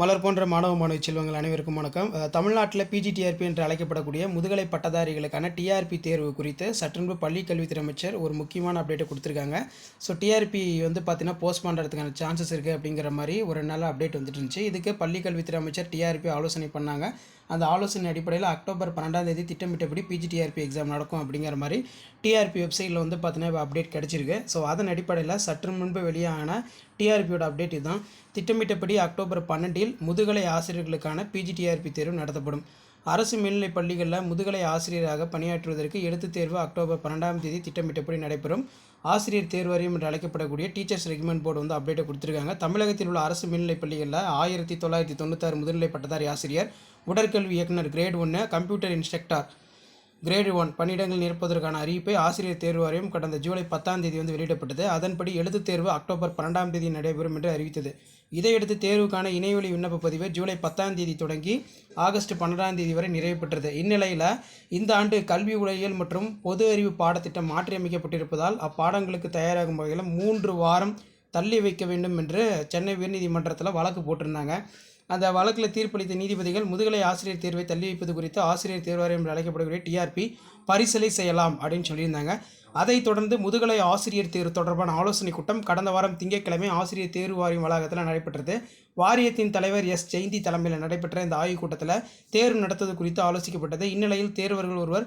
மலர் போன்ற மாணவ மாணவி செல்வங்கள் அனைவருக்கும் வணக்கம். தமிழ்நாட்டில் பிஜிடிஆர்பி என்று அழைக்கப்படக்கூடிய முதுகலை பட்டதாரிகளுக்கான டிஆர்பி தேர்வு குறித்து சற்றுமுன்பு பள்ளி கல்வித்துறை அமைச்சர் ஒரு முக்கியமான அப்டேட்டை கொடுத்துருக்காங்க. ஸோ டிஆர்பி வந்து பார்த்தீங்கன்னா போஸ்ட் பண்ணுறதுக்கான சான்சஸ் இருக்குது அப்படிங்கிற மாதிரி ஒரு நல்ல அப்டேட் வந்துட்டு இருந்துச்சு. இதுக்கு பள்ளி கல்வித்துறை அமைச்சர் டிஆர்பி ஆலோசனை பண்ணாங்க. அந்த ஆலோசனை அடிப்படையில் அக்டோபர் பன்னெண்டாம் தேதி திட்டமிட்டபடி பிஜிடிஆர்பி எக்ஸாம் நடக்கும் அப்படிங்கிற மாதிரி டிஆர்பி வெப்சைட்டில் வந்து பார்த்தீங்கன்னா அப்டேட் கிடச்சிருக்கு. ஸோ அதன் அடிப்படையில் சற்று முன்பு வெளியான டிஆர்பியோட அப்டேட் இதுதான். திட்டமிட்டபடி அக்டோபர் பன்னெண்டில் முதுகலை ஆசிரியர்களுக்கான பிஜிடிஆர்பி தேர்வு நடத்தப்படும். அரசு மேல்நிலைப் பள்ளிகளில் முதுகலை ஆசிரியராக பணியாற்றுவதற்கு எழுத்துத் தேர்வு அக்டோபர் பன்னெண்டாம் தேதி திட்டமிட்டபடி நடைபெறும்? ஆசிரியர் தேர்வாரியம் என்று அழைக்கப்படக்கூடிய டீச்சர்ஸ் ரெக்மெண்ட் போர்டு வந்து அப்டேட்டை கொடுத்துருக்காங்க. தமிழகத்தில் உள்ள அரசு மேல்நிலைப் பள்ளிகளில் ஆயிரத்தி தொள்ளாயிரத்தி தொண்ணூத்தாறு முதுநிலை பட்டதாரி ஆசிரியர் உடற்கல்வி இயக்குனர் கிரேட் ஒன்று கம்ப்யூட்டர் இன்ஸ்ட்ரக்டர் கிரேடு ஒன் பணியிடங்கள் நிரப்புவதற்கான அறிவிப்பை ஆசிரியர் தேர்வு வாரியம் கடந்த ஜூலை பத்தாம் தேதி வந்து வெளியிடப்பட்டது. அதன்படி எழுத்துத் தேர்வு அக்டோபர் பன்னெண்டாம் தேதி நடைபெறும் என்று அறிவித்தது. இதையடுத்து தேர்வுக்கான இணையவழி விண்ணப்ப பதிவு ஜூலை பத்தாம் தேதி தொடங்கி ஆகஸ்ட் பன்னெண்டாம் தேதி வரை நிறைவு பெற்றது. இந்நிலையில் இந்த ஆண்டு கல்வி உலகியல் மற்றும் பொது அறிவு பாடத்திட்டம் மாற்றியமைக்கப்பட்டிருப்பதால் அப்பாடங்களுக்கு தயாராகும் வகையில் மூன்று வாரம் தள்ளி வைக்க வேண்டும் என்று சென்னை உயர்நீதிமன்றத்தில் வழக்கு போட்டிருந்தாங்க. அந்த வழக்கில் தீர்ப்பளித்த நீதிபதிகள் முதுகலை ஆசிரியர் தேர்வை தள்ளி வைப்பது குறித்து ஆசிரியர் தேர்வாரியம் என்று அழைக்கப்படக்கூடிய டிஆர்பி பரிசீலை செய்யலாம் அப்படின்னு சொல்லியிருந்தாங்க. அதைத் தொடர்ந்து முதுகலை ஆசிரியர் தேர்வு தொடர்பான ஆலோசனைக் கூட்டம் கடந்த வாரம் திங்கட்கிழமை ஆசிரியர் தேர்வு வாரியம் வளாகத்தில் நடைபெற்றது. வாரியத்தின் தலைவர் எஸ். ஜெயந்தி தலைமையில் நடைபெற்ற இந்த ஆய்வுக் கூட்டத்தில் தேர்வு நடத்துவது குறித்து ஆலோசிக்கப்பட்டது. இந்நிலையில் தேர்வர்கள் ஒருவர்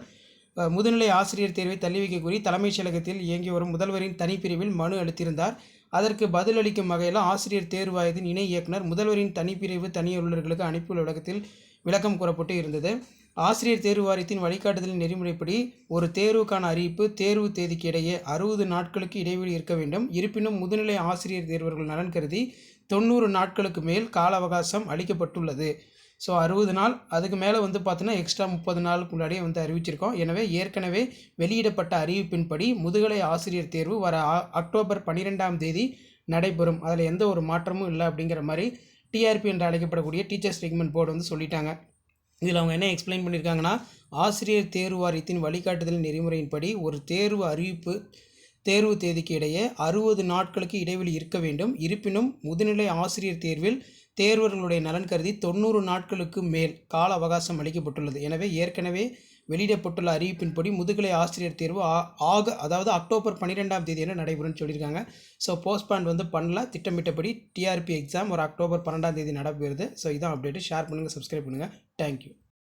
முதுநிலை ஆசிரியர் தேர்வை தள்ளி வைக்க கோரி தலைமைச் செயலகத்தில் இயங்கி வரும் முதல்வரின் தனிப்பிரிவில் மனு அளித்திருந்தார். அதற்கு பதிலளிக்கும் வகையில் ஆசிரியர் தேர்வாயத்தின் இணை இயக்குனர் முதல்வரின் தனிப்பிரிவு தனி அனுப்பியுள்ள விளக்கத்தில் விளக்கம் கூறப்பட்டு இருந்தது. ஆசிரியர் தேர்வு வாரியத்தின் வழிகாட்டுதலின் நெறிமுறைப்படி ஒரு தேர்வுக்கான அறிவிப்பு தேர்வு தேதிக்கு இடையே அறுபது நாட்களுக்கு இடைவெளி இருக்க வேண்டும். இருப்பினும் முதுநிலை ஆசிரியர் தேர்வர்கள் நலன் கருதி தொண்ணூறு நாட்களுக்கு மேல் கால அவகாசம் அளிக்கப்பட்டுள்ளது. ஸோ அறுபது நாள் அதுக்கு மேலே வந்து பார்த்தீங்கன்னா எக்ஸ்ட்ரா முப்பது நாளுக்கு முன்னாடியே வந்து அறிவிச்சிருக்கோம். எனவே ஏற்கனவே வெளியிடப்பட்ட அறிவிப்பின்படி முதுகலை ஆசிரியர் தேர்வு வர அக்டோபர் பன்னிரெண்டாம் தேதி நடைபெறும். அதில் எந்த ஒரு மாற்றமும் இல்லை அப்படிங்கிற மாதிரி டிஆர்பி என்று அழைக்கப்படக்கூடிய டீச்சர்ஸ் ரெக்மெண்ட் போர்டு வந்து சொல்லிட்டாங்க. இதில் அவங்க என்ன எக்ஸ்பிளைன் பண்ணியிருக்காங்கன்னா ஆசிரியர் தேர்வு வாரியத்தின் வழிகாட்டுதல் நெறிமுறையின்படி ஒரு தேர்வு அறிவிப்பு தேர்வு தேதிக்கு இடையே அறுபது நாட்களுக்கு இடைவெளி இருக்க வேண்டும். இருப்பினும் முதுநிலை ஆசிரியர் தேர்வில் தேர்வர்களுடைய நலன் கருதி தொண்ணூறு நாட்களுக்கு மேல் கால அவகாசம் அளிக்கப்பட்டுள்ளது. எனவே ஏற்கனவே வெளியிடப்பட்டுள்ள அறிவிப்பின்படி முதுகலை ஆசிரியர் தேர்வு ஆ- ஆக அதாவது அக்டோபர் பன்னிரெண்டாம் தேதி என நடைபெறும்னு சொல்லியிருக்காங்க. ஸோ போஸ்ட்பாண்ட் வந்து பண்ணல. திட்டமிட்டபடி டிஆர்பி எக்ஸாம் ஒரு அக்டோபர் பன்னெண்டாம் தேதி நடைபெறுது ஸோ இதான் அப்டேட்டு ஷேர் பண்ணுங்கள் சப்ஸ்கிரைப் பண்ணுங்கள் தேங்க்யூ